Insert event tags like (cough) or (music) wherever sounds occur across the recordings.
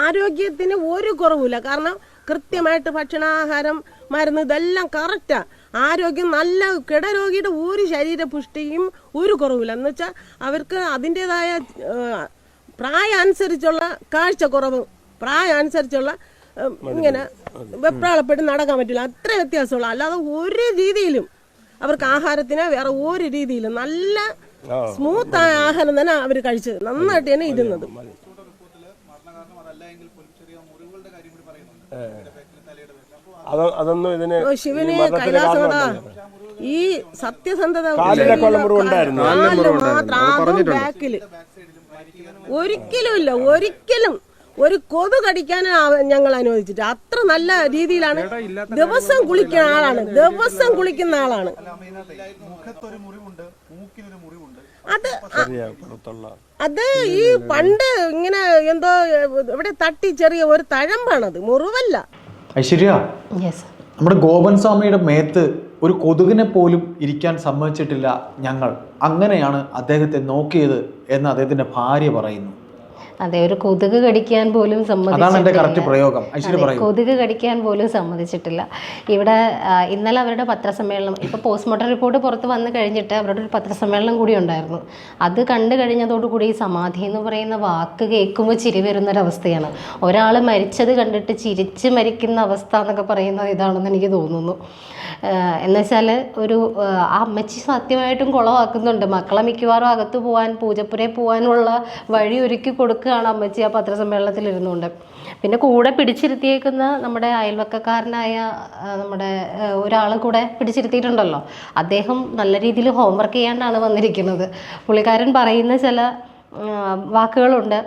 ആരോഗ്യത്തിന് ഒരു കുറവുമില്ല. കാരണം കൃത്യമായിട്ട് ഭക്ഷണാഹാരം മരുന്ന് ഇതെല്ലാം കറക്റ്റാ ആരോഗ്യം നല്ല കിടരോഗിയുടെ ഒരു ശരീര പുഷ്ടിയും ഒരു കുറവില്ല എന്ന് വെച്ചാൽ അവർക്ക് അതിന്റെതായ പ്രായം അനുസരിച്ചുള്ള കാഴ്ചക്കുറവ് പ്രായം അനുസരിച്ചുള്ള ഇങ്ങനെ വെപ്രാളപ്പെട്ട് നടക്കാൻ പറ്റില്ല. അത്ര വ്യത്യാസമുള്ള. അല്ലാതെ ഒരു രീതിയിലും അവർക്ക് ആഹാരത്തിന് വേറെ ഒരു രീതിയിലും നല്ല സ്മൂത്ത് ആയ ആഹാരം തന്നെ അവർ കഴിച്ചത് നന്നായിട്ട് തന്നെ ഇരുന്നത്. അതൊന്നും ഇതിന് ഓ, ശിവന് ഈ സത്യസന്ധത മാത്രം ഒരിക്കലും ഇല്ല. ഒരിക്കലും ഒരു കൊതു കടിക്കാൻ ഞങ്ങൾ അനുവദിച്ചിട്ട് അത്ര നല്ല രീതിയിലാണ് ദിവസം കുളിക്കുന്ന ആളാണ്. ദിവസം കുളിക്കുന്ന ആളാണ്. മുഖത്തൊരു മുറിവുണ്ട് മൂക്കിനൊരു മുറിവുണ്ട്. അത് ചെറിയ പുറത്തുള്ള അത് ഈ പണ്ട് ഇങ്ങനെ എന്തോ ഇവിടെ തട്ടി ചെറിയ ഒരു തഴമ്പാണത് മുറിവല്ല. ഐശ്വര്യ യെസ് നമ്മുടെ ഗോപൻ സ്വാമിയുടെ മേത്ത് ഒരു കൊതുകിനെ പോലും ഇരിക്കാൻ സമ്മതിച്ചിട്ടില്ല ഞങ്ങൾ. അങ്ങനെയാണ് അദ്ദേഹത്തെ നോക്കിയത് എന്ന് അദ്ദേഹത്തിന്റെ ഭാര്യ പറയുന്നു. അതെ ഒരു കൊതുക് കടിക്കാൻ പോലും സമ്മതിച്ചിട്ടില്ല. കൊതുക് കടിക്കാൻ പോലും സമ്മതിച്ചിട്ടില്ല. ഇവിടെ ഇന്നലെ അവരുടെ പത്രസമ്മേളനം ഇപ്പൊ പോസ്റ്റ്മോർട്ടം റിപ്പോർട്ട് പുറത്ത് വന്നു കഴിഞ്ഞിട്ട് അവരുടെ ഒരു പത്രസമ്മേളനം കൂടി ഉണ്ടായിരുന്നു. അത് കണ്ടു കഴിഞ്ഞതോടുകൂടി ഈ സമാധി എന്ന് പറയുന്ന വാക്ക് കേൾക്കുമ്പോൾ ചിരി വരുന്നൊരവസ്ഥയാണ്. ഒരാൾ മരിച്ചത് കണ്ടിട്ട് ചിരിച്ച് മരിക്കുന്ന അവസ്ഥ എന്നൊക്കെ പറയുന്നത് ഇതാണെന്ന് എനിക്ക് തോന്നുന്നു. എന്നുവെച്ചാൽ ഒരു അമ്മച്ചി സത്യമായിട്ടും കുളമാക്കുന്നുണ്ട്. മക്കളെ മിക്കവാറും അകത്ത് പോകാൻ പൂജപ്പുരയിൽ പോകാനുള്ള വഴി ഒരുക്കി കൊടുക്കുകയാണ് അമ്മച്ചി ആ പത്രസമ്മേളനത്തിൽ ഇരുന്നുകൊണ്ട് പിന്നെ കൂടെ പിടിച്ചിരുത്തിയേക്കുന്ന നമ്മുടെ അയൽവക്കക്കാരനായ നമ്മുടെ ഒരാൾ കൂടെ പിടിച്ചിരുത്തിയിട്ടുണ്ടല്ലോ. അദ്ദേഹം നല്ല രീതിയിൽ ഹോംവർക്ക് ചെയ്യാണ്ടാണ് വന്നിരിക്കുന്നത്. പുള്ളിക്കാരൻ പറയുന്ന ചില വാക്കുകളുണ്ട്.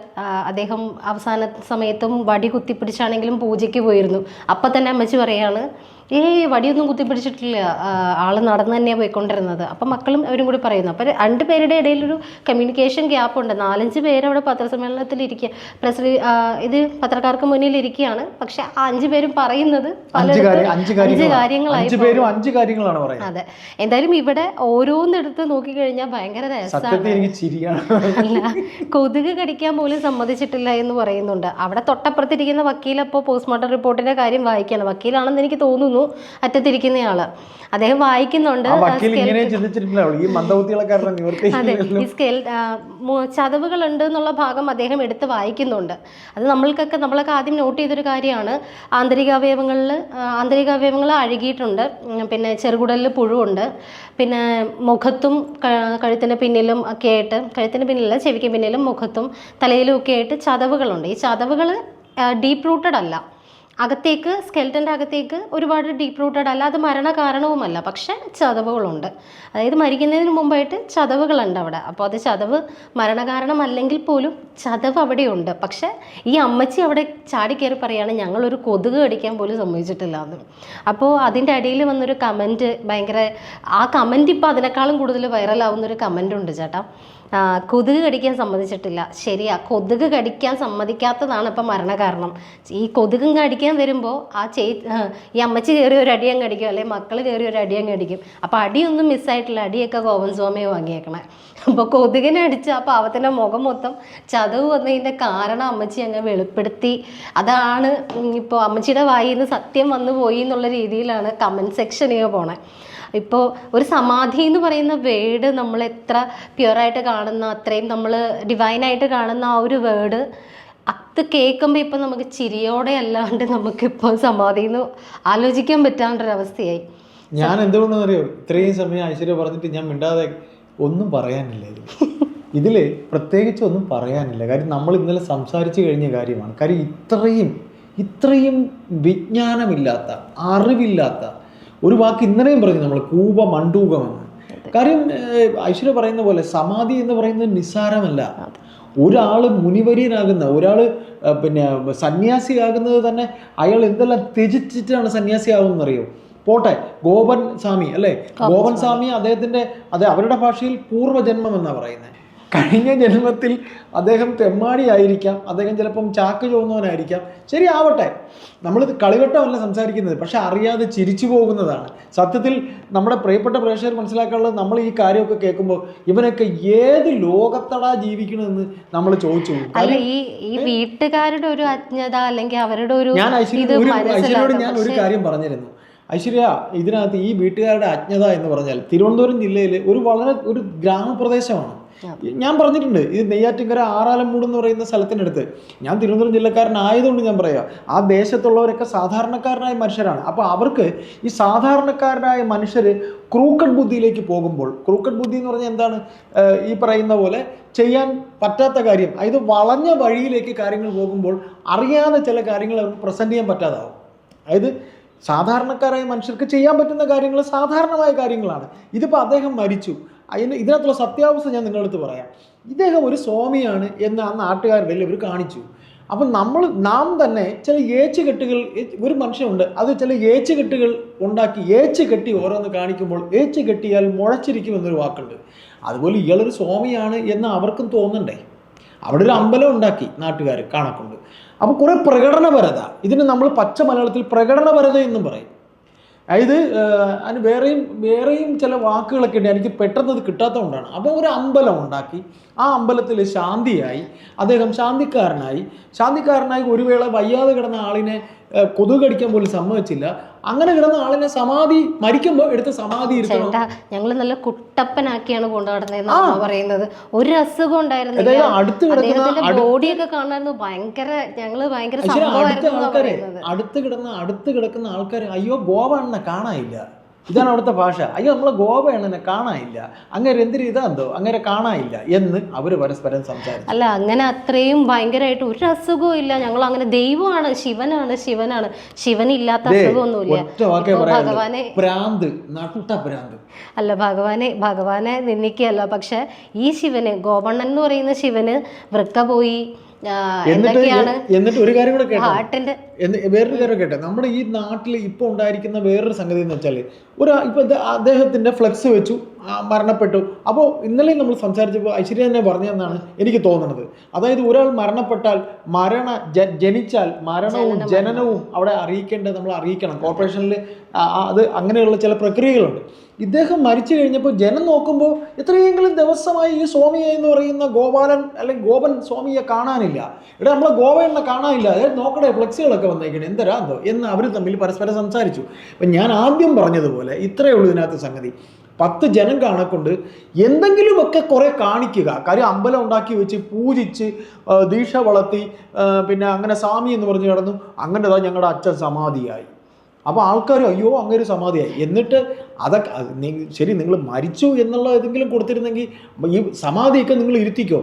അദ്ദേഹം അവസാന സമയത്തും വടി കുത്തിപ്പിടിച്ചാണെങ്കിലും പൂജയ്ക്ക് പോയിരുന്നു. അപ്പം തന്നെ അമ്മച്ചി പറയാണ് ഏയ് വടിയൊന്നും കുത്തിപ്പിടിച്ചിട്ടില്ല ആൾ ആൾ നടന്ന് തന്നെയാണ് പോയിക്കൊണ്ടിരുന്നത്. അപ്പം മക്കളും അവരും കൂടി പറയുന്നു. അപ്പം രണ്ട് പേരുടെ ഇടയിലൊരു കമ്മ്യൂണിക്കേഷൻ ഗ്യാപ്പ് ഉണ്ട്. നാലഞ്ച് പേരവിടെ അവിടെ പത്രസമ്മേളനത്തിൽ ഇരിക്കുക പ്രസ് ഇത് പത്രക്കാർക്ക് മുന്നിൽ ഇരിക്കുകയാണ് പക്ഷെ ആ അഞ്ച് പേരും പറയുന്നത് അഞ്ച് കാര്യങ്ങളായി അതെ. എന്തായാലും ഇവിടെ ഓരോന്നെടുത്ത് നോക്കിക്കഴിഞ്ഞാൽ ഭയങ്കര രസമാണ് കൊതുക് കടിക്കാൻ പോലും സമ്മതിച്ചിട്ടില്ല എന്ന് പറയുന്നുണ്ട്. അവിടെ തൊട്ടപ്പുറത്തിരിക്കുന്ന വക്കീൽ അപ്പോൾ പോസ്റ്റ്മോർട്ടം റിപ്പോർട്ടിന്റെ കാര്യം വായിക്കാണ്. വക്കീലാണെന്ന് എനിക്ക് തോന്നുന്നു. അറ്റത്തിരിക്കുന്നയാൾ. അദ്ദേഹം വായിക്കുന്നുണ്ട് അതെ ഈ സ്കെൽ ചതവുകളുണ്ട് എന്നുള്ള ഭാഗം അദ്ദേഹം എടുത്ത് വായിക്കുന്നുണ്ട്. അത് നമ്മൾക്കൊക്കെ നമ്മളൊക്കെ ആദ്യം നോട്ട് ചെയ്തൊരു കാര്യമാണ്. ആന്തരികാവയവങ്ങളിൽ ആന്തരികാവയവങ്ങൾ അഴുകിയിട്ടുണ്ട്. പിന്നെ ചെറുകുടലിൽ പുഴുവുണ്ട്. പിന്നെ മുഖത്തും കഴുത്തിന് പിന്നിലും ഒക്കെ ആയിട്ട് കഴുത്തിന് പിന്നിലല്ല ചെവിക്ക് പിന്നിലും മുഖത്തും തലയിലും ഒക്കെ ആയിട്ട് ചതവുകളുണ്ട്. ഈ ചതവുകൾ ഡീപ്പ് റൂട്ടഡ് അല്ല. അകത്തേക്ക് സ്കെൽറ്റന്റെ അകത്തേക്ക് ഒരുപാട് ഡീപ്പ് റൂട്ടഡ് അല്ല അത് മരണ കാരണവുമല്ല പക്ഷെ ചതവുകളുണ്ട്. അതായത് മരിക്കുന്നതിന് മുമ്പായിട്ട് ചതവുകളുണ്ട് അവിടെ. അപ്പോൾ അത് ചതവ് മരണകാരണമല്ലെങ്കിൽ പോലും ചതവ് അവിടെയുണ്ട്. പക്ഷെ ഈ അമ്മച്ചി അവിടെ ചാടിക്കയറി പറയുകയാണ് ഞങ്ങളൊരു കൊതുക് കടിക്കാൻ പോലും സമ്മതിച്ചിട്ടില്ല എന്ന്. അപ്പോൾ അതിന്റെ അടിയിൽ വന്നൊരു കമന്റ് ഭയങ്കര ആ കമന്റ് ഇപ്പോൾ അതിനേക്കാളും കൂടുതൽ വൈറലാവുന്നൊരു കമന്റ് ഉണ്ട് ചേട്ടാ. കൊതുക് കടിക്കാൻ സമ്മതിച്ചിട്ടില്ല. ശരിയാ കൊതുക് കടിക്കാൻ സമ്മതിക്കാത്തതാണ് ഇപ്പം മരണകാരണം. ഈ കൊതുകും കടിക്കാൻ വരുമ്പോൾ ആ ചേ ഈ അമ്മച്ചി കയറി ഒരു അടിയം കടിക്കും അല്ലെങ്കിൽ മക്കൾ കയറി ഒരു അടിയം കടിക്കും അപ്പോൾ അടിയൊന്നും മിസ്സായിട്ടില്ല അടിയൊക്കെ ഗോവൻ സ്വാമിയെ വാങ്ങിയേക്കണേ. അപ്പോൾ കൊതുകിനെ അടിച്ച് ആ പാവത്തിന്റെ മുഖം മൊത്തം ചതവ് വന്നതിന്റെ കാരണം അമ്മച്ചി അങ്ങ് വെളിപ്പെടുത്തി. അതാണ് ഇപ്പോൾ അമ്മച്ചിയുടെ വായിൽ നിന്ന് സത്യം വന്നു പോയി എന്നുള്ള രീതിയിലാണ് കമന്റ് സെക്ഷനിൽ പോണേ. ഇപ്പോൾ ഒരു സമാധി എന്ന് പറയുന്ന വേർഡ് നമ്മൾ എത്ര പ്യുവറായിട്ട് കാണുന്ന അത്രയും നമ്മൾ ഡിവൈനായിട്ട് കാണുന്ന ആ ഒരു വേർഡ് അത് കേൾക്കുമ്പോൾ ഇപ്പം നമുക്ക് ചിരിയോടെ അല്ലാണ്ട് നമുക്കിപ്പോൾ സമാധി എന്ന് ആലോചിക്കാൻ പറ്റാണ്ടൊരവസ്ഥയായി. ഞാൻ എന്തുകൊണ്ടെന്ന് അറിയോ? ഇത്രയും സമയം ഐശ്വര്യ പറഞ്ഞിട്ട് ഞാൻ മിണ്ടാതെ ഒന്നും പറയാനില്ല ഇതിൽ പ്രത്യേകിച്ച് ഒന്നും പറയാനില്ല. കാര്യം നമ്മൾ ഇന്നലെ സംസാരിച്ചു കഴിഞ്ഞ കാര്യമാണ്. കാര്യം ഇത്രയും ഇത്രയും വിജ്ഞാനമില്ലാത്ത അറിവില്ലാത്ത ഒരു വാക്ക് ഇന്നലെയും പറഞ്ഞു നമ്മൾ കൂപ മണ്ടൂകമെന്ന് കാര്യം ഐശ്വര്യ പറയുന്ന പോലെ സമാധി എന്ന് പറയുന്നത് നിസ്സാരമല്ല. ഒരാൾ മുനിവര്യനാകുന്ന ഒരാൾ പിന്നെ സന്യാസിയാകുന്നത് തന്നെ അയാൾ എന്തെല്ലാം ത്യജിച്ചിട്ടാണ് സന്യാസിയാകുന്നത് അറിയോ പോട്ടെ ഗോപൻ സ്വാമി അല്ലേ? ഗോപൻ സ്വാമി. അദ്ദേഹത്തിന്റെ അതെ അവരുടെ ഭാഷയിൽ പൂർവജന്മം എന്നാണ് പറയുന്നത്. കഴിഞ്ഞ ജന്മത്തിൽ അദ്ദേഹം തെമ്മാടി ആയിരിക്കാം അദ്ദേഹം ചിലപ്പം ചാക്ക് ചോന്നവനായിരിക്കാം ശരി ആവട്ടെ നമ്മൾ കളിവട്ടമല്ല സംസാരിക്കുന്നത്. പക്ഷെ അറിയാതെ ചിരിച്ചു പോകുന്നതാണ്. സത്യത്തിൽ നമ്മുടെ പ്രിയപ്പെട്ട പ്രേക്ഷകർ മനസ്സിലാക്കാനുള്ളത് നമ്മൾ ഈ കാര്യമൊക്കെ കേൾക്കുമ്പോൾ ഇവനൊക്കെ ഏത് ലോകത്തടാ ജീവിക്കണമെന്ന് നമ്മൾ ചോദിച്ചു. അല്ല ഈ ഈ വീട്ടുകാരുടെ ഒരു അജ്ഞത അല്ലെങ്കിൽ അവരുടെ ഒരു ഞാൻ ഐശ്വര്യോട് ഞാൻ ഒരു കാര്യം പറഞ്ഞിരുന്നു. ഐശ്വര്യ ഇതിനകത്ത് ഈ വീട്ടുകാരുടെ അജ്ഞത എന്ന് പറഞ്ഞാൽ തിരുവനന്തപുരം ജില്ലയിൽ ഒരു വളരെ ഒരു ഗ്രാമപ്രദേശമാണ്. ഞാൻ പറഞ്ഞിട്ടുണ്ട് ഇത് നെയ്യാറ്റിൻകര ആറാലമ്മൂട് എന്ന് പറയുന്ന സ്ഥലത്തിനടുത്ത് ഞാൻ തിരുവനന്തപുരം ജില്ലക്കാരനായതുകൊണ്ട് ഞാൻ പറയാം ആ ദേശത്തുള്ളവരൊക്കെ സാധാരണക്കാരനായ മനുഷ്യരാണ്. അപ്പോൾ അവർക്ക് ഈ സാധാരണക്കാരനായ മനുഷ്യർ ക്രൂക്കഡ് ബുദ്ധിയിലേക്ക് പോകുമ്പോൾ ക്രൂക്കഡ് ബുദ്ധി എന്ന് പറഞ്ഞാൽ എന്താണ്? ഈ പറയുന്ന പോലെ ചെയ്യാൻ പറ്റാത്ത കാര്യം അതായത് വളഞ്ഞ വഴിയിലേക്ക് കാര്യങ്ങൾ പോകുമ്പോൾ അറിയാതെ ചില കാര്യങ്ങൾ അവർക്ക് പ്രസന്റ് ചെയ്യാൻ പറ്റാതാവും. അതായത് സാധാരണക്കാരായ മനുഷ്യർക്ക് ചെയ്യാൻ പറ്റുന്ന കാര്യങ്ങൾ സാധാരണമായ കാര്യങ്ങളാണ്. ഇതിപ്പോൾ അദ്ദേഹം മരിച്ചു. അതിന് ഇതിനകത്തുള്ള സത്യാവസ്ഥ ഞാൻ നിങ്ങളുടെ അടുത്ത് പറയാം. ഇദ്ദേഹം ഒരു സ്വാമിയാണ് എന്ന് ആ നാട്ടുകാരുടെ ഇവർ കാണിച്ചു. അപ്പം നമ്മൾ നാം തന്നെ ചില ഏച്ചുകെട്ടുകൾ ഒരു മനുഷ്യനുണ്ട് അത് ചില ഏച്ചുകെട്ടുകൾ ഉണ്ടാക്കി ഏച്ച് കെട്ടി ഓരോന്ന് കാണിക്കുമ്പോൾ ഏച്ച് കെട്ടിയാൽ മുളച്ചിരിക്കും എന്നൊരു വാക്കുണ്ട്. അതുപോലെ ഇയാളൊരു സ്വാമിയാണ് എന്ന് അവർക്കും തോന്നണ്ടേ? അവിടെ ഒരു അമ്പലം ഉണ്ടാക്കി നാട്ടുകാർ കാണക്കൊണ്ട് അപ്പോൾ കുറേ പ്രകടനപരത. ഇതിന് നമ്മൾ പച്ച മലയാളത്തിൽ പ്രകടനപരത എന്നും പറയും. അതായത് അതിന് വേറെയും വേറെയും ചില വാക്കുകളൊക്കെ ഉണ്ട്. എനിക്ക് പെട്ടെന്ന് അത് കിട്ടാത്തതുകൊണ്ടാണ്. അപ്പോൾ ഒരു അമ്പലം ഉണ്ടാക്കി. ആ അമ്പലത്തിൽ ശാന്തിയായി. അദ്ദേഹം ശാന്തിക്കാരനായി. ശാന്തിക്കാരനായി ഒരു വേള വയ്യാതെ കിടന്ന ആളിനെ കൊതുക് കടിക്കാൻ പോലും സമ്മതിച്ചില്ല. അങ്ങനെ കിടന്ന ആളിനെ സമാധി മരിക്കുമ്പോൾ എടുത്ത് സമാധി ഞങ്ങൾ നല്ല കുട്ടപ്പനാക്കിയാണ് കൊണ്ടുനടന്നതെന്ന് പറയുന്നത്. ഒരു അസുഖം ഉണ്ടായിരുന്നില്ല. അതായത് അടുത്ത് കിടക്കുന്ന ബോഡിയൊക്കെ കാണായിരുന്നു ഭയങ്കര ഞങ്ങൾ ഭയങ്കര അടുത്ത കിടന്ന അടുത്ത് കിടക്കുന്ന ആൾക്കാർ അയ്യോ ഗോവ കാണാനില്ല. ഇതാണ് അവിടുത്തെ ഭാഷ. അയ്യോ നമ്മളെ ഗോവ എണ്ണനെ കാണാനില്ല. അങ്ങനെ എന്തിനു ഇതാന്തോ അങ്ങനെ കാണാനില്ല എന്ന് അവർ പരസ്പരം സംസാരിച്ചു. അല്ല അങ്ങനെ അത്രയും ഭയങ്കരമായിട്ട് ഒരു അസുഖവും ഇല്ല. ഞങ്ങൾ അങ്ങനെ ദൈവമാണ് ശിവനാണ് ശിവനാണ്. ശിവനില്ലാത്ത ഭഗവാനെ ഭ്രാന്ത് നട്ട ഭ്രാന്ത് അല്ല ഭഗവാനെ ഭഗവാനെ നിന്ദിക്കുകയല്ല. പക്ഷെ ഈ ശിവന് ഗോവണ്ണൻ എന്ന് പറയുന്ന ശിവന് വൃക്ക പോയി. എന്നിട്ട് ഒരു കാര്യം കൂടെ കേട്ടോ. ഹാർട്ടിന്റെ എന്ന് വേറൊരു കാര്യം കേട്ടെ. നമ്മുടെ ഈ നാട്ടിൽ ഇപ്പോൾ ഉണ്ടായിരിക്കുന്ന വേറൊരു സംഗതി എന്ന് വെച്ചാൽ ഒരു ഇപ്പോൾ അദ്ദേഹത്തിന്റെ ഫ്ലെക്സ് വെച്ചു മരണപ്പെട്ടു. അപ്പോൾ ഇന്നലെ നമ്മൾ സംസാരിച്ചപ്പോൾ ഐശ്വര്യ തന്നെ പറഞ്ഞതെന്നാണ് എനിക്ക് തോന്നുന്നത് അതായത് ഒരാൾ മരണപ്പെട്ടാൽ മരണ ജ- ജനിച്ചാൽ മരണവും ജനനവും അവിടെ അറിയിക്കേണ്ടത് നമ്മൾ അറിയിക്കണം. കോർപ്പറേഷനിൽ അത് അങ്ങനെയുള്ള ചില പ്രക്രിയകളുണ്ട്. ഇദ്ദേഹം മരിച്ചു കഴിഞ്ഞപ്പോൾ ജനം നോക്കുമ്പോൾ എത്രയെങ്കിലും ദിവസമായി ഈ സ്വാമിയെ എന്ന് പറയുന്ന ഗോപാലൻ അല്ലെങ്കിൽ ഗോപൻ സ്വാമിയെ കാണാനില്ല. ഇവിടെ നമ്മളെ ഗോവയെണ്ണ കാണാനില്ല. അതായത് നോക്കട്ടെ ഫ്ലെക്സുകളൊക്കെ വന്നേക്കണേ. എന്തരാ എന്തോ? എന്ന് അവർ തമ്മിൽ പരസ്പരം സംസാരിച്ചു. അപ്പം ഞാൻ ആദ്യം പറഞ്ഞതുപോലെ ഇത്രയേ ഉള്ളൂ ഇതിനകത്ത് സംഗതി. പത്ത് ജനം കാണക്കൊണ്ട് എന്തെങ്കിലുമൊക്കെ കുറേ കാണിക്കുക. കാര്യം അമ്പലം ഉണ്ടാക്കി വെച്ച് പൂജിച്ച് ദീക്ഷ വളർത്തി പിന്നെ അങ്ങനെ സ്വാമി എന്ന് പറഞ്ഞ് കിടന്നു അങ്ങനെ അതാ ഞങ്ങളുടെ അച്ഛൻ സമാധിയായി. അപ്പോൾ ആൾക്കാർ അയ്യോ അങ്ങനെ ഒരു സമാധിയായി. എന്നിട്ട് അതൊക്കെ അത് ശരി നിങ്ങൾ മരിച്ചു എന്നുള്ള ഏതെങ്കിലും കൊടുത്തിരുന്നെങ്കിൽ ഈ സമാധിയൊക്കെ നിങ്ങൾ ഇരുത്തിക്കോ.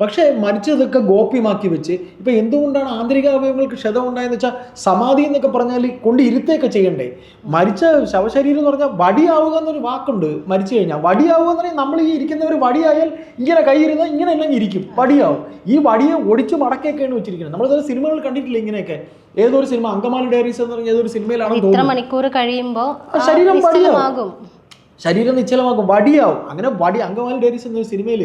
പക്ഷേ മരിച്ചതൊക്കെ ഗോപ്യമാക്കി വെച്ച് ഇപ്പം എന്തുകൊണ്ടാണ് ആന്തരിക അവയവങ്ങൾക്ക് ക്ഷതം ഉണ്ടായെന്ന് വെച്ചാൽ സമാധി എന്നൊക്കെ പറഞ്ഞാൽ കൊണ്ട് ഇരുത്തൊക്കെ ചെയ്യണ്ടേ? മരിച്ച ശവശരീരം എന്ന് പറഞ്ഞാൽ വടിയാവുക എന്നൊരു വാക്കുണ്ട് മരിച്ചു കഴിഞ്ഞാൽ. വടിയാവുക എന്ന് പറഞ്ഞാൽ നമ്മൾ ഈ ഇരിക്കുന്നവർ വടിയായാൽ ഇങ്ങനെ കൈയിരുന്നാൽ ഇങ്ങനെ എല്ലാം ഇരിക്കും. വടിയാവും. ഈ വടിയെ ഒടിച്ച് മടക്കൊക്കെയാണ് വെച്ചിരിക്കുന്നത്. നമ്മൾ സിനിമകൾ കണ്ടിട്ടില്ല ഇങ്ങനെയൊക്കെ? ഏതൊരു സിനിമ? അങ്കമാലി ഡയറീസ് എന്ന് പറഞ്ഞ ഏതൊരു സിനിമയിലാണ് മണിക്കൂർ കഴിയുമ്പോൾ ശരീരം നിശ്ചലമാകും ശരീരം നിശ്ചലമാക്കും. വടിയാവും. അങ്ങനെ വടി അങ്കമാലി ഡയറീസ് എന്നൊരു സിനിമയിൽ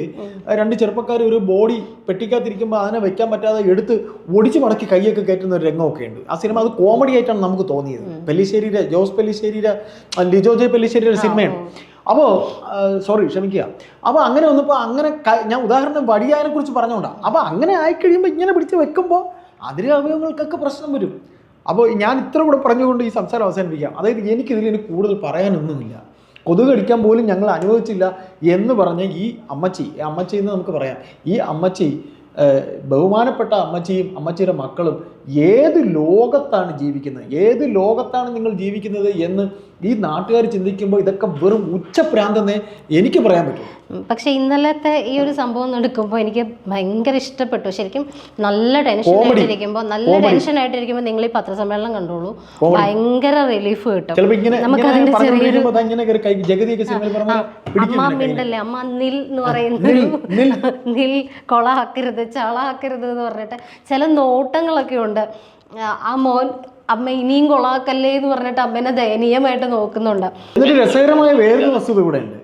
രണ്ട് ചെറുപ്പക്കാർ ഒരു ബോഡി പെട്ടിക്കാത്തിരിക്കുമ്പോൾ അതിനെ വെക്കാൻ പറ്റാതെ എടുത്ത് ഒടിച്ചു മടക്കി കൈയൊക്കെ കയറ്റുന്ന ഒരു രംഗമൊക്കെ ഉണ്ട്. ആ സിനിമ അത് കോമഡി ആയിട്ടാണ് നമുക്ക് തോന്നിയത്. പെല്ലിശ്ശേരിയുടെ ജോസ് പെല്ലിശ്ശേരിയുടെ ലിജോ ജെ പെല്ലിശ്ശേരിയുടെ സിനിമയാണ് അപ്പോൾ സോറി ക്ഷമിക്കുക. അപ്പോൾ അങ്ങനെ വന്നപ്പോൾ അങ്ങനെ ഞാൻ ഉദാഹരണം വടിയായതിനെ കുറിച്ച് പറഞ്ഞുകൊണ്ടാണ് അപ്പോൾ അങ്ങനെ ആയിക്കഴിയുമ്പോൾ ഇങ്ങനെ പിടിച്ച് വെക്കുമ്പോൾ അതിലെ അവയവങ്ങൾക്കൊക്കെ പ്രശ്നം വരും. അപ്പോൾ ഞാൻ ഇത്ര കൂടെ പറഞ്ഞുകൊണ്ട് ഈ സംസാരം അവസാനിപ്പിക്കാം. അതായത് എനിക്കിതിൽ ഇനി കൂടുതൽ പറയാനൊന്നുമില്ല. കൊതുക് കടിക്കാൻ പോലും ഞങ്ങൾ അനുവദിച്ചില്ല എന്ന് പറഞ്ഞ ഈ അമ്മച്ചി അമ്മച്ചി എന്ന് നമുക്ക് പറയാം. ഈ അമ്മച്ചി ബഹുമാനപ്പെട്ട അമ്മച്ചിയും അമ്മച്ചിയുടെ മക്കളും ഏത് ലോകത്താണ് ജീവിക്കുന്നത് ഏത് ലോകത്താണ് നിങ്ങൾ ജീവിക്കുന്നത് എന്ന് ഈ നാട്ടുകാർ ചിന്തിക്കുമ്പോൾ ഇതൊക്കെ വെറും ഉച്ചപ്രാന്തെന്നേ എനിക്ക് പറയാൻ പറ്റും പക്ഷെ ഇന്നലത്തെ ഈ ഒരു സംഭവം നടക്കുമ്പോൾ എനിക്ക് ഭയങ്കര ഇഷ്ടപ്പെട്ടു ശരിക്കും നല്ല ടെൻഷൻ. ആയിട്ടിരിക്കുമ്പോൾ നല്ല. ടെൻഷൻ ആയിട്ടിരിക്കുമ്പോൾ നിങ്ങൾ ഈ പത്രസമ്മേളനം കണ്ടോളൂ ഭയങ്കര റിലീഫ് കിട്ടും നമുക്ക് അതിന്റെ ചെറിയൊരു അമ്മ. മിണ്ടല്ലേ അമ്മ നിൽ എന്ന് പറയുന്നത് നിൽ, നിൽ. (laughs) നിൽ കൊളാക്കരുത് ചളാക്കരുത് എന്ന് പറഞ്ഞിട്ട് ചില നോട്ടങ്ങളൊക്കെ ഉണ്ട് ആ, ആ മോൻ അമ്മ ഇനിയും കൊളാക്കല്ലേ എന്ന് പറഞ്ഞിട്ട് അമ്മേനെ ദയനീയമായിട്ട് നോക്കുന്നുണ്ട്. ഇതൊരു രസകരമായ വേറൊരു വസ്തുത ഇവിടെയുണ്ട്.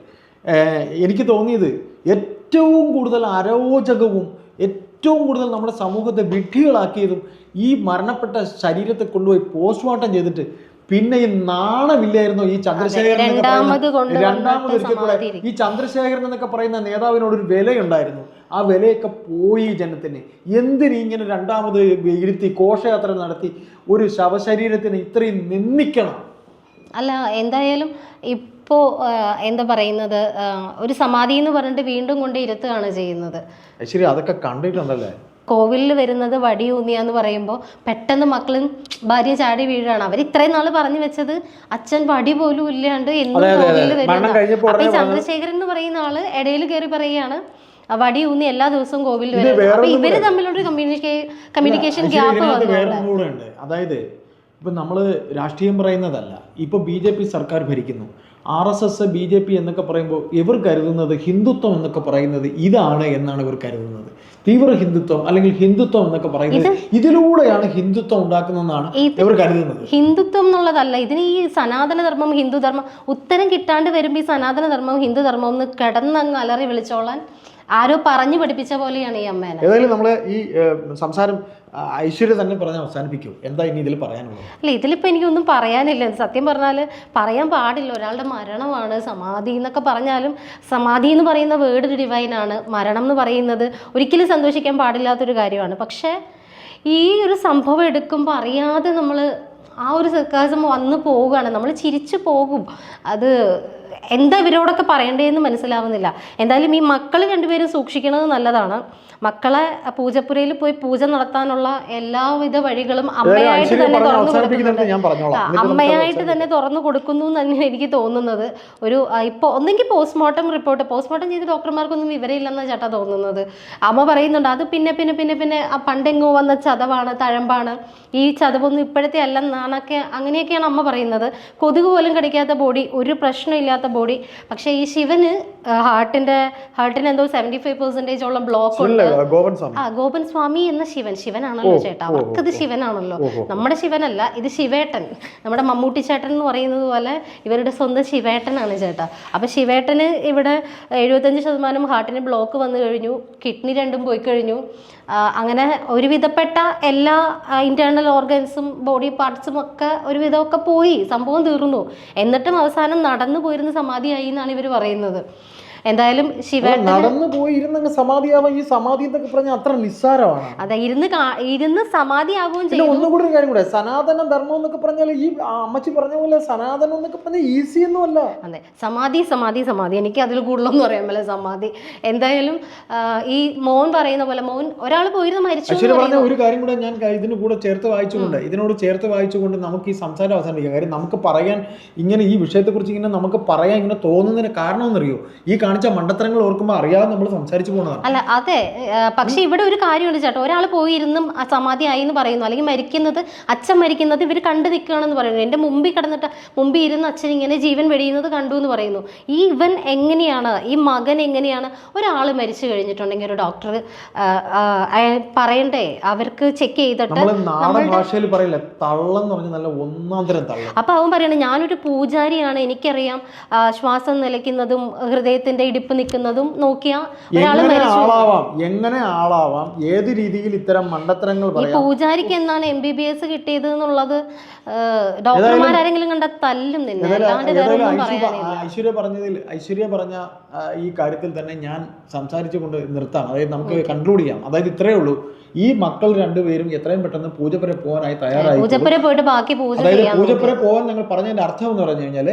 എനിക്ക് തോന്നിയത് ഏറ്റവും കൂടുതൽ അരോചകവും ഏറ്റവും കൂടുതൽ നമ്മുടെ സമൂഹത്തെ വിഡ്ഢികളാക്കിയതും ഈ മരണപ്പെട്ട ശരീരത്തെ കൊണ്ടുപോയി പോസ്റ്റ്മോർട്ടം ചെയ്തിട്ട് പിന്നെ ഈ നാണമില്ലായിരുന്നു ഈ ചന്ദ്രശേഖരൻ രണ്ടാമത് ഒരിക്കൽ കൂടെ ഈ ചന്ദ്രശേഖരൻ എന്നൊക്കെ പറയുന്ന നേതാവിനോട് ഒരു വിലയുണ്ടായിരുന്നു. ആ വിലയൊക്കെ പോയി ജനത്തിന്. എന്തിന് ഇങ്ങനെ രണ്ടാമത് ഇരുത്തി ഘോഷയാത്ര നടത്തി ഒരു ശവശരീരത്തിന് ഇത്രയും നിന്ദിക്കണം? അല്ല എന്തായാലും ഇപ്പോ എന്താ പറയുന്നത് ഒരു സമാധി എന്ന് പറഞ്ഞിട്ട് വീണ്ടും കൊണ്ട് ഇരുത്തുകയാണ് ചെയ്യുന്നത്. ശരി അതൊക്കെ കണ്ടിട്ടുണ്ടല്ലേ? കോവിലിൽ വരുന്നത് വടിയൂന്നിയാന്ന് പറയുമ്പോൾ പെട്ടെന്ന് മക്കളും ഭാര്യ ചാടി വീഴാണ്. അവർ ഇത്രയും നാൾ പറഞ്ഞു വെച്ചത് അച്ഛൻ വടി പോലും ഇല്ലാണ്ട് എന്നും. കോവിലിൽ വരുന്നത് വരുന്ന അപ്പൊ ഈ ചന്ദ്രശേഖരൻ എന്ന് പറയുന്ന ആൾ ഇടയിൽ കയറി പറയുകയാണ് "ആ വടി ഊന്നി എല്ലാ ദിവസവും കോവിലിൽ വരും അപ്പൊ ഇവർ തമ്മിലൊരു കമ്മ്യൂണിക്കേഷൻ ഗ്യാപ്പ് അതായത് ഇപ്പൊ നമ്മൾ രാഷ്ട്രീയം പറയുന്നതല്ല. ഇപ്പൊ ബി ജെ പി സർക്കാർ ഭരിക്കുന്നു. R S S B J P എന്നൊക്കെ പറയുമ്പോൾ ഇവർ കരുതുന്നത് ഹിന്ദുത്വം എന്നൊക്കെ പറയുന്നത് ഇതാണ് എന്നാണ് ഇവർ കരുതുന്നത്. തീവ്ര ഹിന്ദുത്വം അല്ലെങ്കിൽ ഹിന്ദുത്വം എന്നൊക്കെ പറയുന്നത് ഇതിലൂടെയാണ് ഹിന്ദുത്വം ഉണ്ടാക്കുന്നതെന്നാണ് ഇവർ കരുതുന്നത്. ഹിന്ദുത്വം എന്നുള്ളതല്ല ഇതിന് ഈ സനാതനധർമ്മം ഹിന്ദുധർമ്മം ഹിന്ദു ധർമ്മം ഉത്തരം കിട്ടാണ്ട് വരുമ്പോൾ ഈ സനാതനധർമ്മം ഹിന്ദുധർമ്മം ഹിന്ദു ധർമ്മം എന്ന് കിടന്നങ്ങ് അലറി വിളിച്ചോളാൻ ആരോ പറഞ്ഞു പഠിപ്പിച്ച പോലെയാണ് ഈ അമ്മേനെ. ഏതായാലും നമ്മൾ ഈ സംസാരം ഐശ്വര്യ തന്നെ പറഞ്ഞ് അവസാനിപ്പിക്കും. എന്താ ഇനി ഇതിൽ പറയാനുള്ളത്? അല്ല ഇതിലിപ്പോൾ എനിക്കൊന്നും പറയാനില്ല. സത്യം പറഞ്ഞാൽ പറയാൻ പാടില്ല. ഒരാളുടെ മരണമാണ് സമാധി എന്നൊക്കെ പറഞ്ഞാലും സമാധി എന്ന് പറയുന്ന വേർഡ് ഡിവൈനാണ് മരണം എന്ന് പറയുന്നത് ഒരിക്കലും സന്തോഷിക്കാൻ പാടില്ലാത്തൊരു കാര്യമാണ്. പക്ഷേ ഈ ഒരു സംഭവം എടുക്കുമ്പോൾ അറിയാതെ നമ്മൾ ആ ഒരു സർക്കാസം വന്നു പോവുകയാണ്. നമ്മൾ ചിരിച്ചു പോകും. അത് എന്താ ഇവരോടൊക്കെ പറയണ്ടേന്ന് മനസ്സിലാവുന്നില്ല. എന്തായാലും ഈ മക്കൾ രണ്ടുപേരും സൂക്ഷിക്കുന്നത് നല്ലതാണ്. മക്കളെ പൂജപ്പുരയിൽ പോയി പൂജ നടത്താനുള്ള എല്ലാവിധ വഴികളും അമ്മയായിട്ട് തന്നെ തുറന്നു കൊടുക്കുന്നുണ്ട്. അമ്മയായിട്ട് തന്നെ തുറന്നു കൊടുക്കുന്നു തന്നെയാണ് എനിക്ക് തോന്നുന്നത്. ഒരു ഇപ്പോൾ ഒന്നെങ്കിൽ പോസ്റ്റ്മോർട്ടം റിപ്പോർട്ട് പോസ്റ്റ്മോർട്ടം ചെയ്ത് ഡോക്ടർമാർക്കൊന്നും വിവരമില്ലെന്ന ചേട്ടാ തോന്നുന്നത്. അമ്മ പറയുന്നുണ്ട് അത് പിന്നെ പിന്നെ പിന്നെ പിന്നെ ആ പണ്ടെങ്ങോ വന്ന ചതവാണ് തഴമ്പാണ്. ഈ ചതവൊന്നും ഇപ്പോഴത്തെ അല്ലെന്നാണൊക്കെ അങ്ങനെയൊക്കെയാണ് അമ്മ പറയുന്നത്. കൊതുക് പോലും കടിക്കാത്ത ബോഡി ഒരു പ്രശ്നമില്ലാത്ത ബോഡി പക്ഷേ ഈ ശിവന് ഹാർട്ടിന്റെ ഹാർട്ടിന് എന്തോ സെവന്റി ഫൈവ് ഉള്ള ബ്ലോക്ക് ഉണ്ട്. ആ ഗോപൻ സ്വാമി എന്ന ശിവൻ. ശിവനാണല്ലോ ചേട്ടാ. അവർക്കത് ശിവനാണല്ലോ. നമ്മുടെ ശിവനല്ല ഇത് ശിവേട്ടൻ. നമ്മുടെ മമ്മൂട്ടി ചേട്ടൻ എന്ന് പറയുന്നത് പോലെ ഇവരുടെ സ്വന്തം ശിവേട്ടനാണ് ചേട്ടാ. അപ്പൊ ശിവേട്ടന് ഇവിടെ എഴുപത്തഞ്ച് ശതമാനം ഹാർട്ടിന് ബ്ലോക്ക് വന്നു കഴിഞ്ഞു. കിഡ്നി രണ്ടും പോയി കഴിഞ്ഞു. അങ്ങനെ ഒരുവിധപ്പെട്ട എല്ലാ ഇന്റേണൽ ഓർഗൻസും ബോഡി പാർട്സും ഒക്കെ ഒരുവിധമൊക്കെ പോയി സംഭവം തീർന്നു. എന്നിട്ടും അവസാനം നടന്നു പോയിരുന്ന സമാധിയായി എന്നാണ് ഇവർ പറയുന്നത്. എന്തായാലും ശിവേട്ടൻ നടന്നു പോയി ഇരുന്നങ്ങ് സമാധിയാവാൻ ഈ സമാധി എന്നൊക്കെ പറഞ്ഞാൽ അത്ര നിസ്സാരമാണ്. അതെ ഇരുന്ന് ഇരുന്ന് സമാധിയാകുകയും ചെയ്യും ഒന്നുകൂടി ഒരു കാര്യം കൂടെ സനാതന ധർമ്മം എന്നൊക്കെ പറഞ്ഞാൽ ഈ അമ്മച്ചി പറഞ്ഞ പോലെ സനാതനം എന്നൊക്കെ പറഞ്ഞാൽ ഈസി ഒന്നും അല്ല അതെ സമാധി സമാധി സമാധി. എനിക്ക് അതിൽ കൂടുതലൊന്നും അറിയാൻ പറ്റില്ല സമാധി. എന്തായാലും ഈ മോൻ പറയുന്ന പോലെ മോൻ ഒരാൾ പോയിരുന്ന് മരിച്ചു പറഞ്ഞ ഒരു കാര്യം കൂടെ ഞാൻ ഇതിന് കൂടെ ചേർത്ത് വായിച്ചുകൊണ്ട് ഇതിനോട് ചേർത്ത് വായിച്ചുകൊണ്ട് നമുക്ക് ഈ സംസാരം അവസാനിപ്പിക്കാം. കാര്യം നമുക്ക് പറയാൻ ഇങ്ങനെ ഈ വിഷയത്തെക്കുറിച്ച് ഇങ്ങനെ നമുക്ക് പറയാൻ ഇങ്ങനെ തോന്നുന്നതിന് കാരണം എന്നറിയോ ഈ കാണിച്ച മണ്ടത്തരങ്ങൾ ഓർക്കുമ്പോൾ അറിയാതെ നമ്മൾ സംസാരിച്ചു പോകുന്നതാണ്. അല്ല അതെ പക്ഷെ ഇവിടെ ഒരു കാര്യമുണ്ട് ചേട്ടാ. ഒരാൾ പോയിരുന്നും ആയി എന്ന് പറയുന്നു. അല്ലെങ്കിൽ മരിക്കുന്നത് അച്ഛൻ മരിക്കുന്നത് ഇവർ കണ്ടു നിൽക്കുകയാണെന്ന് പറയുന്നു. എന്റെ മുമ്പിൽ കിടന്നിട്ട് മുമ്പിൽ ഇരുന്ന് അച്ഛൻ ഇങ്ങനെ ജീവൻ വെടിയുന്നത് കണ്ടു എന്ന് പറയുന്നു. ഈ ഇവൻ എങ്ങനെയാണ് ഈ മകൻ എങ്ങനെയാണ് ഒരാൾ മരിച്ചു കഴിഞ്ഞിട്ടുണ്ടെങ്കിൽ ഒരു ഡോക്ടർ പറയണ്ടേ? അവർക്ക് ചെക്ക് ചെയ്തിട്ട് ഭാഷയിൽ പറയില്ല? പറഞ്ഞ നല്ല ഒന്നാം തരം തള്ള അപ്പൊ അവൻ പറയണേ ഞാനൊരു പൂജാരിയാണ്. എനിക്കറിയാം ശ്വാസം നിലയ്ക്കുന്നതും ഹൃദയത്തിന്റെ ഇടിപ്പ് നിൽക്കുന്നതും നോക്കിയാ ഒരാൾ ആളാവാം? എങ്ങനെ ആളാവാം? ഏത് രീതിയിൽ ഇത്തരം മണ്ടത്തരങ്ങൾ ഈ പൂജാരിക്ക് എന്നാണ് എം ബി ബി എസ് കിട്ടിയത് എന്നുള്ളത് ഡോക്ടർമാരെങ്കിലും കണ്ട തല്ലും നിന്നെ. അല്ലാണ്ട് വേറെ ഒന്നും ഐശ്വര്യ പറയാനില്ല. ഐശ്വര്യ പറഞ്ഞതിൽ ഐശ്വര്യ പറഞ്ഞ ഈ കാര്യത്തിൽ തന്നെ ഞാൻ സംസാരിച്ചു കൊണ്ട് നിർത്താം. അതായത് നമുക്ക് കൺക്ലൂഡ് ചെയ്യാം. അതായത് ഇത്രയേ ഉള്ളൂ. ഈ മക്കൾ രണ്ടുപേരും എത്രയും പെട്ടെന്ന് പൂജപ്പുര പോകാനായി തയ്യാറായി പൂജപ്പുര പോയിട്ട് ബാക്കി പൂജ അതായത് ചെയ്യാൻ പൂജപ്പുര പോകാൻ നിങ്ങൾ പറഞ്ഞതിന്റെ അർത്ഥം എന്ന് പറഞ്ഞു കഴിഞ്ഞാൽ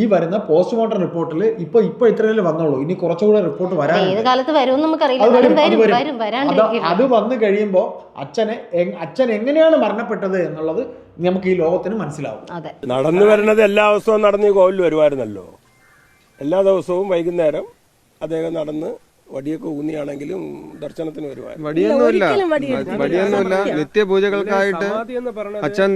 ഈ വരുന്ന പോസ്റ്റ്മോർട്ടം റിപ്പോർട്ടിൽ ഇപ്പൊ ഇപ്പൊ ഇത്രയല്ലേ വന്നോളൂ. ഇനി കുറച്ചുകൂടെ റിപ്പോർട്ട് ഏത് വരാനുണ്ട്. കാലത്ത് വരും നമുക്കറിയില്ല. അത് വരും എന്നാലും അത് വരും. വരും വരും അത് വന്നു കഴിയുമ്പോൾ അച്ഛനെ അച്ഛൻ എങ്ങനെയാണ് മരണപ്പെട്ടത് എന്നുള്ളത് നമുക്ക് ഈ ലോകത്തിന് മനസ്സിലാവും. നടന്നു വരുന്നത് എല്ലാ ദിവസവും നടന്ന് ഈ കോവിൽ വരുമായിരുന്നല്ലോ. എല്ലാ ദിവസവും വൈകുന്നേരം അദ്ദേഹം നടന്ന് വടിയൊക്കെ ഊന്നിയാണെങ്കിലും ദർശനത്തിന് വരുമായിരുന്നു വടിയൊന്നുമില്ല. നിത്യപൂജകൾക്കായിട്ട് സമാധി എന്ന് പറയുന്നത് അച്ഛൻ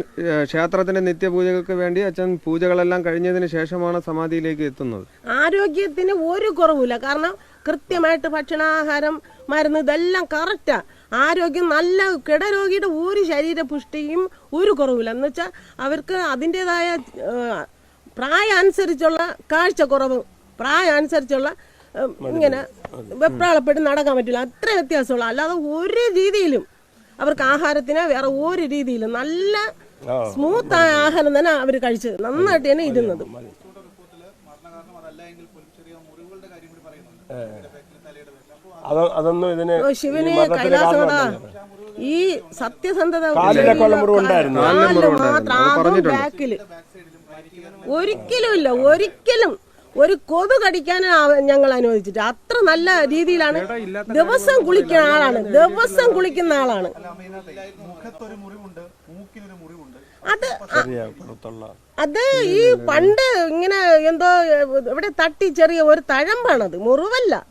ക്ഷേത്രത്തിന്റെ നിത്യപൂജകൾക്ക് വേണ്ടി അച്ഛൻ പൂജകളെല്ലാം കഴിഞ്ഞതിന് ശേഷമാണ് സമാധിയിലേക്ക് എത്തുന്നത്. ആരോഗ്യത്തിന് ഒരു കുറവില്ല കാരണം കൃത്യമായിട്ട് ഭക്ഷണാഹാരം മരുന്ന് ഇതെല്ലാം കറക്റ്റാ ആരോഗ്യം നല്ല കിടരോഗിയുടെ ഒരു ശരീര പുഷ്ടിയും ഒരു കുറവില്ല എന്ന് വെച്ചാൽ അവർക്ക് അതിന്റെതായ പ്രായം അനുസരിച്ചുള്ള കാഴ്ചക്കുറവ് പ്രായം അനുസരിച്ചുള്ള ഇങ്ങനെ വെപ്രാളപ്പെട്ട് നടക്കാൻ പറ്റില്ല. അത്ര വ്യത്യാസമുള്ളൂ അല്ലാതെ ഒരു രീതിയിലും അവർക്ക് ആഹാരത്തിന് വേറെ ഒരു രീതിയിലും നല്ല സ്മൂത്ത് ആയ ആഹാരം തന്നെ അവർ കഴിച്ചത് നന്നായിട്ട് തന്നെ ഇരുന്നത്. അതൊന്നും ഇതിന് ശിവന് ഈ സത്യസന്ധത മാത്രം ബാക്കിൽ. ഒരിക്കലും ഇല്ല ഒരിക്കലും ഒരു കൊതു കടിക്കാൻ ഞങ്ങൾ അനുവദിച്ചിട്ട്. അത്ര നല്ല രീതിയിലാണ് ദിവസം കുളിക്കുന്ന ആളാണ്. ദിവസം കുളിക്കുന്ന ആളാണ്. മുഖത്തൊരു മുറിവുണ്ട് മൂക്കിനൊരു മുറിവുണ്ട്. അത് ചെറിയ പുറത്തുള്ള അത് ഈ പണ്ട് ഇങ്ങനെ എന്തോ ഇവിടെ തട്ടി ചെറിയ ഒരു തഴമ്പാണത്. മുറിവല്ല.